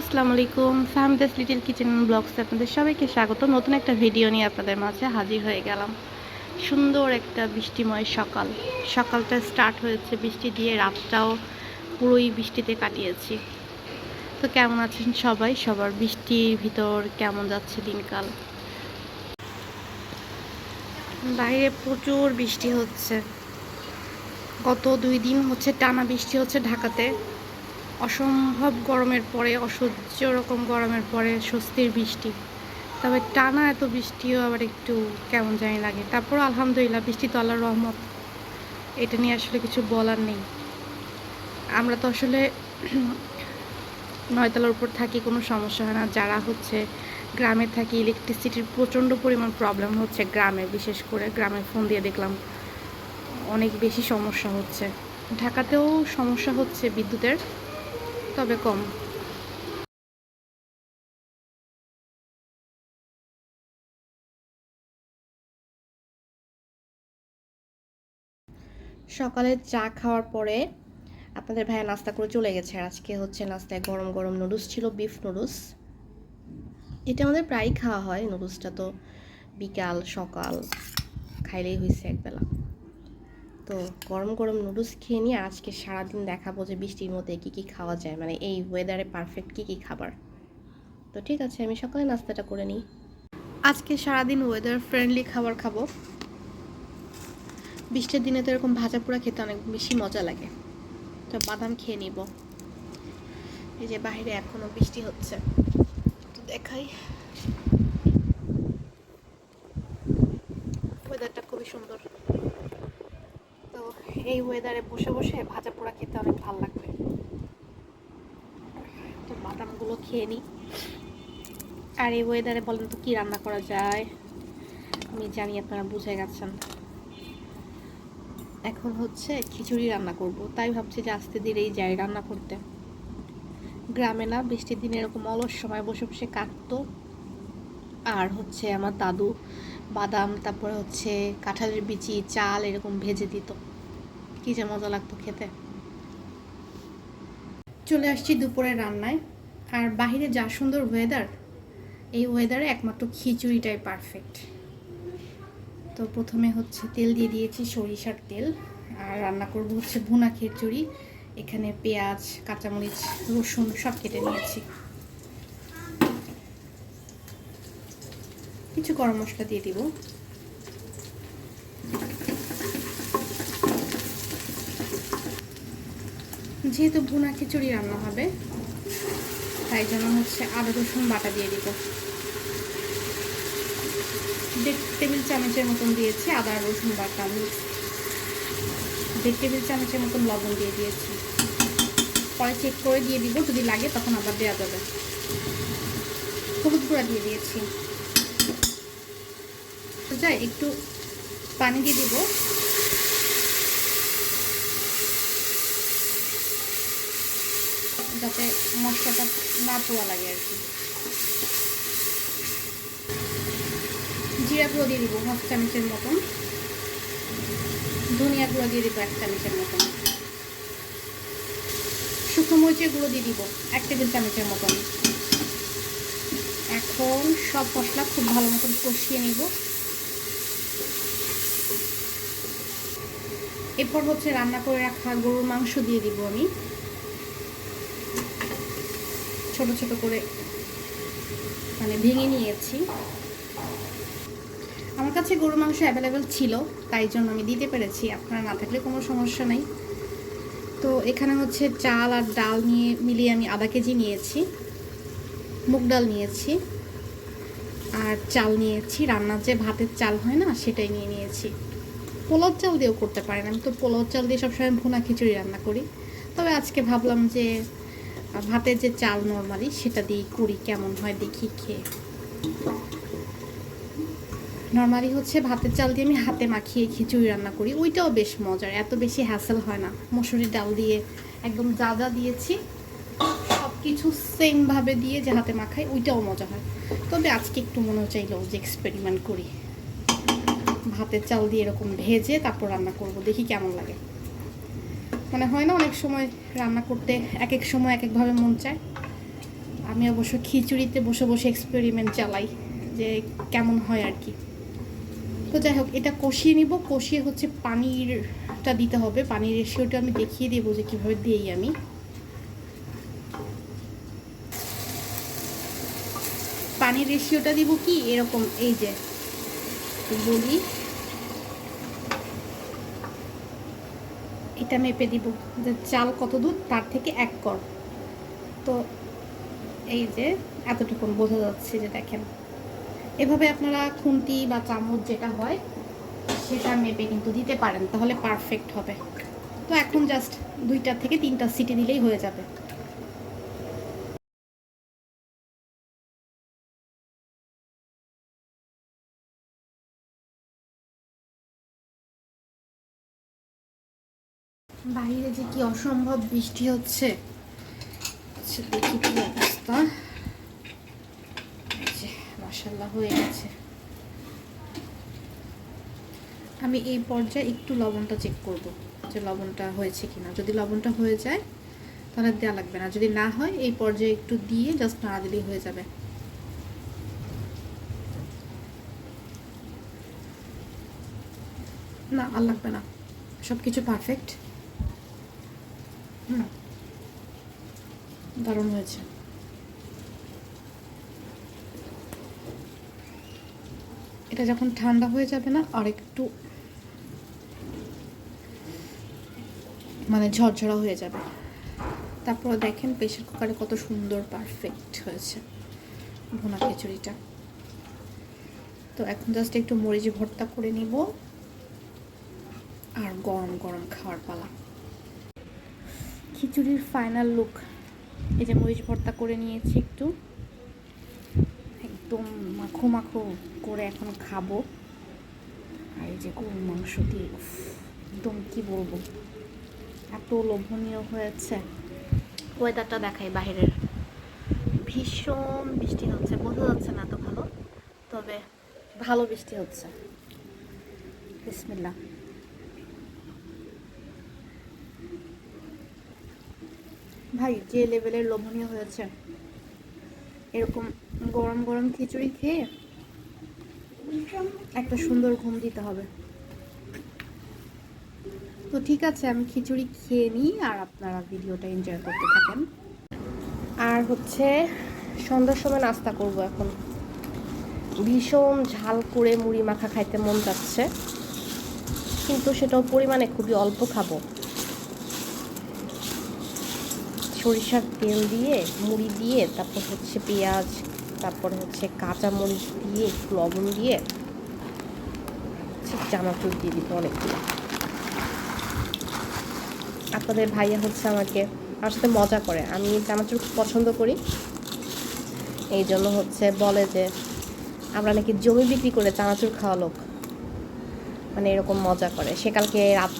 আসসালামু আলাইকুম Fahmida's little kitchen blogs আপনাদের সবাইকে স্বাগত। নতুন একটা ভিডিও নিয়ে আপনাদের মাঝে হাজির হয়ে গেলাম। সুন্দর একটা বৃষ্টিময় সকাল। সকালটা স্টার্ট হয়েছে বৃষ্টি দিয়ে, রাতটাও পুরোই বৃষ্টিতে কাটিয়েছি। তো কেমন আছেন সবাই? সবার বৃষ্টির ভিতর কেমন যাচ্ছে দিনকাল? বাইরে প্রচুর বৃষ্টি হচ্ছে। গত দুই দিন হচ্ছে টানা বৃষ্টি হচ্ছে ঢাকাতে। অসম্ভব গরমের পরে, অসহ্য রকম গরমের পরে স্বস্তির বৃষ্টি। তবে টানা এত বৃষ্টিও আবার একটু কেমন জানি লাগে। তারপর আলহামদুলিল্লাহ, বৃষ্টি তো রহমত। এটা নিয়ে আসলে কিছু বলার নেই। আমরা তো আসলে নয়তলার উপর থাকি, কোনো সমস্যা হয় না। যারা হচ্ছে গ্রামে থাকি ইলেকট্রিসিটির প্রচণ্ড পরিমাণ প্রবলেম হচ্ছে গ্রামে। বিশেষ করে গ্রামে ফোন দিয়ে দেখলাম, অনেক বেশি সমস্যা হচ্ছে। ঢাকাতেও সমস্যা হচ্ছে বিদ্যুতের। তবে কম। সকালে চা খাওয়ার পরে আপনাদের ভাইয়া নাস্তা করে চলে গেছে। আর আজকে হচ্ছে নাস্তায় গরম গরম নুডলস ছিল, বিফ নুডলস। এটা আমাদের প্রায়ই খাওয়া হয় নুডলসটা তো বিকাল, সকাল, খাইলেই হয়েছে একবেলা। তো গরম গরম নুডলস খেয়ে নিয়ে আজকে সারাদিন দেখাবো যে বৃষ্টির মধ্যে কী কী খাওয়া যায় মানে এই ওয়েদারে পারফেক্ট কী কী খাবার। তো ঠিক আছে, আমি সকালে নাস্তাটা করে নিই। আজকে সারাদিন ওয়েদার ফ্রেন্ডলি খাবার খাব। বৃষ্টির দিনে তো এরকম ভাজা পোড়া খেতে অনেক বেশি মজা লাগে। তো বাদাম খেয়ে নিব। এই যে বাইরে এখনও বৃষ্টি হচ্ছে। তো দেখাই ওয়েদারটা খুবই সুন্দর তো এই ওয়েদারে বসে বসে ভাজা পোড়া খেতে অনেক ভালো লাগবে। তো বাদামগুলো খেয়ে নিই আর এই ওয়েদারে বলেন তো কী রান্না করা যায়? আমি জানি আপনারা বুঝে গেছেন। এখন হচ্ছে খিচুড়ি রান্না করব। তাই ভাবছি যে আস্তে ধীরেই যাই রান্না করতে। গ্রামে না বৃষ্টির দিনে এরকম অলস সময় বসে বসে কাটতো। আর হচ্ছে আমার দাদু বাদাম, তারপরে হচ্ছে কাঁঠালের বিচি, চাল এরকম ভেজে দিত। কি যে মজা লাগতো খেতে। চলে আসছি দুপুরের রান্নায়। আর বাহিরে যা সুন্দর ওয়েদার এই ওয়েদারে একমাত্র খিচুড়িটাই পারফেক্ট তো প্রথমে হচ্ছে তেল দিয়ে দিয়েছি সরিষার তেল, আর রান্না করব হচ্ছে ভুনা খিচুড়ি। এখানে পেঁয়াজ, কাঁচামরিচ, রসুন সব কেটে নিয়েছি। কিছু গরম মশলা দিয়ে দিব। যেহেতু ভুনা খিচুড়ি রান্না হবে, তাই জন্য হচ্ছে আদা, রসুন বাটা দিয়ে দিব। দেড় টেবিল চামচের মতন দিয়েছি আদা, রসুন বাটা দেড় টেবিল চামচের মতন লবণ দিয়ে দিয়েছি। পরে চেক করে দিয়ে দিব, যদি লাগে তখন আবার দেওয়া যাবে। হলুদ গুঁড়া দিয়ে দিয়েছি। যাই একটু পানি দিয়ে দিব। যাতে মশলাটা না পোয়া লাগে আর কি। জিরা গুঁড়ো দিয়ে দিব, হাফ চামচের মতন। ধনিয়া গুঁড়ো দিয়ে দিব এক চামচের মতন। শুকনো মরিচের গুঁড়ো দিয়ে দিব এক টেবিল চামচের মতন। এখন সব মশলা খুব ভালো মতন কষিয়ে নিব। এরপর হচ্ছে রান্না করে রাখা গরুর মাংস দিয়ে দিব আমি। ছোট ছোট করে মানে ভেঙে নিয়েছি। আমার কাছে গরু মাংস অ্যাভেলেবেল ছিল, তাই জন্য আমি দিতে পেরেছি। আপনারা না থাকলে কোনো সমস্যা নেই। তো এখানে হচ্ছে চাল আর ডাল নিয়ে মিলিয়ে আমি আধা কেজি নিয়েছি, মুগ ডাল নিয়েছি, আর চাল নিয়েছি। রান্নার যে ভাতের চাল হয় না, সেটাই নিয়ে নিয়েছি। পোলাও চাল দিয়েও করতে পারেন। আমি তো পোলাও চাল দিয়ে সবসময় ভুনা খিচুড়ি রান্না করি। তবে আজকে ভাবলাম যে ভাতের যে চাল নর্মালি সেটা দিয়েই করি, কেমন হয় দেখি খেয়ে। নর্মালি হচ্ছে ভাতের চাল দিয়ে আমি হাতে মাখিয়ে খিচুড়ি রান্না করি, ওইটাও বেশ মজার, এত বেশি হ্যাসেল হয় না। মসুরির ডাল দিয়ে একদম যা যা দিয়েছি সব কিছু সেমভাবে দিয়ে যে হাতে মাখাই, ওইটাও মজা হয়। তবে আজকে একটু মনে চাইলো যে এক্সপেরিমেন্ট করি। ভাতের চাল দিয়ে এরকম ভেজে তারপর রান্না করব, দেখি কেমন লাগে। মানে হয় না অনেক সময় রান্না করতে এক এক সময় এক একভাবে মন চায়। আমি অবশ্য খিচুড়িতে বসে বসে এক্সপেরিমেন্ট চালাই যে কেমন হয় আর কি। তো যাই হোক, এটা কষিয়ে নিব। কষিয়ে হচ্ছে পানিরটা দিতে হবে। পানির রেশিওটা আমি দেখিয়ে দেবো যে কীভাবে দিই আমি। পানির রেশিওটা দিব কি? এরকম, এই যে বলি। এটা মেপে দিব যে চাল কত দুধ তার থেকে এক কর তো এই যে এতটুকু বোঝা যাচ্ছে যে দেখেন। এভাবে আপনারা খুন্তি বা চামচ যেটা হয়, সেটা মেপে কিন্তু দিতে পারেন, তাহলে পারফেক্ট হবে। তো এখন জাস্ট দুইটা থেকে তিনটা সিটি দিলেই হয়ে যাবে। বাইরে যে কি অসম্ভব বৃষ্টি হচ্ছে আচ্ছা দেখি কি অবস্থা। মাসাল্লাহ হয়ে গেছে। আমি এই পর্যায়ে একটু লবণটা চেক করব, যে লবণটা হয়েছে কিনা। যদি লবণটা হয়ে যায়, তাহলে দেওয়া লাগবে না। যদি না হয়, এই পর্যায়ে একটু দিয়ে জাস্ট না দিলেই হয়ে যাবে। না, আর লাগবে না। সব কিছু পারফেক্ট দারুণ হয়েছে। এটা যখন ঠান্ডা হয়ে যাবে না, আর একটু মানে ঝরঝরা হয়ে যাবে। তারপর দেখেন প্রেশার কুকারে কত সুন্দর পারফেক্ট হয়েছে ভুনা খিচুড়িটা। তো এখন জাস্ট একটু মরিচ ভর্তা করে নিব। আর গরম গরম খাওয়ার পালা। খিচুড়ির ফাইনাল লুক এই যে মরিচ ভর্তা করে নিয়েছি একটু। একদম মাখো মাখো করে এখন খাব। আর এই যে গরুর মাংস দিয়ে একদম কি বলব। এত লোভনীয় হয়েছে। ওয়েদারটা দেখাই বাইরের ভীষণ বৃষ্টি হচ্ছে, বোঝা যাচ্ছে না এত ভালো। তবে ভালো বৃষ্টি হচ্ছে। বিসমিল্লা ভাই, যে লেভেলের লোভনীয় হয়েছে। এরকম গরম গরম খিচুড়ি খেয়ে একটা সুন্দর ঘুম দিতে হবে। তো ঠিক আছে, আমি খিচুড়ি খেয়ে নিই আর আপনারা ভিডিওটা এনজয় করতে থাকেন। আর হচ্ছে, সন্ধ্যার সময় নাস্তা করব এখন। ভীষণ ঝাল করে মুড়ি মাখা খাইতে মন যাচ্ছে, কিন্তু সেটাও পরিমাণে খুবই অল্প খাব। সরিষার তেল দিয়ে, মুড়ি দিয়ে, তারপর হচ্ছে পেঁয়াজ, তারপরে হচ্ছে কাঁচা মরিচ দিয়ে, একটু লবণ দিয়ে চানাচুর দিয়ে দিতে অনেকগুলো। আপনাদের ভাইয়া হচ্ছে আমাকে আমার সাথে মজা করে। আমি চানাচুর খুব পছন্দ করি। এই জন্য হচ্ছে বলে যে, আমরা নাকি জমি বিক্রি করে চানাচুর খাওয়া লোক। মানে এরকম মজা করে। সে কালকে রাত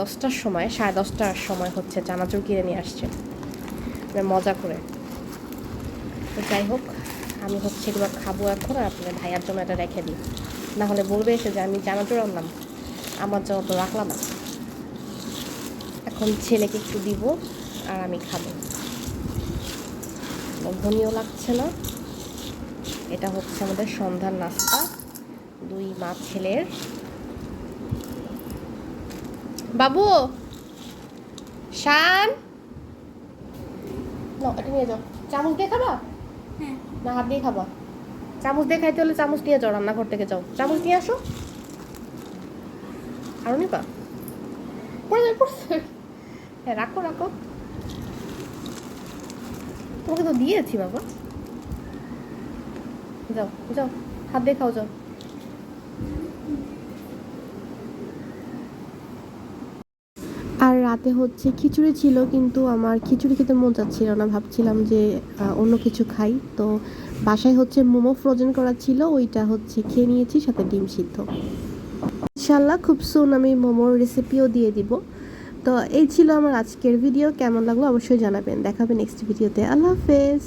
দশটার সময়, সাড়ে দশটার সময় হচ্ছে চানাচুর কিনে নিয়ে আসছে। মানে মজা করে। তো যাই হোক, আমি হচ্ছে এগুলো খাব এখন আর আপনাদের ভাইয়ার জন্য এটা রেখে দিই। না হলে বলবে এসে যে আমি চানাচুর আনলাম আমার জন্য তো রাখলাম না। এখন ছেলেকে একটু দিব আর আমি খাব। লোভনীয় লাগছে না। এটা হচ্ছে আমাদের সন্ধ্যার নাস্তা, দুই মা ছেলের। বাবু, শান! নাও, এটা নিয়ে যাও। চামচ দিয়ে খাবা? হ্যাঁ। না হাত দিয়ে খাবা। চামচ দিয়ে খাইতে হলে চামচ নিয়ে যাও রান্নাঘর থেকে যাও। চামচ নিয়ে আসো। আরও নিবা? পড়ে যাবে হ্যাঁ রাখো রাখো। তোমাকে তো দিয়েছি বাবা। যাও যাও। হাত দিয়ে খাও যাও আর রাতে হচ্ছে খিচুড়ি ছিল, কিন্তু আমার খিচুড়ি খেতে মন চাচ্ছিল না। ভাবছিলাম যে অন্য কিছু খাই। তো বাসায় হচ্ছে মোমো ফ্রোজেন করা ছিল, ওইটা হচ্ছে খেয়ে নিয়েছি, সাথে ডিম সিদ্ধ। ইনশাল্লাহ খুব সুন আমি মোমোর রেসিপিও দিয়ে দিব। তো এই ছিল আমার আজকের ভিডিও কেমন লাগল অবশ্যই জানাবেন। দেখাবে নেক্সট ভিডিওতে আল্লাহ হাফেজ।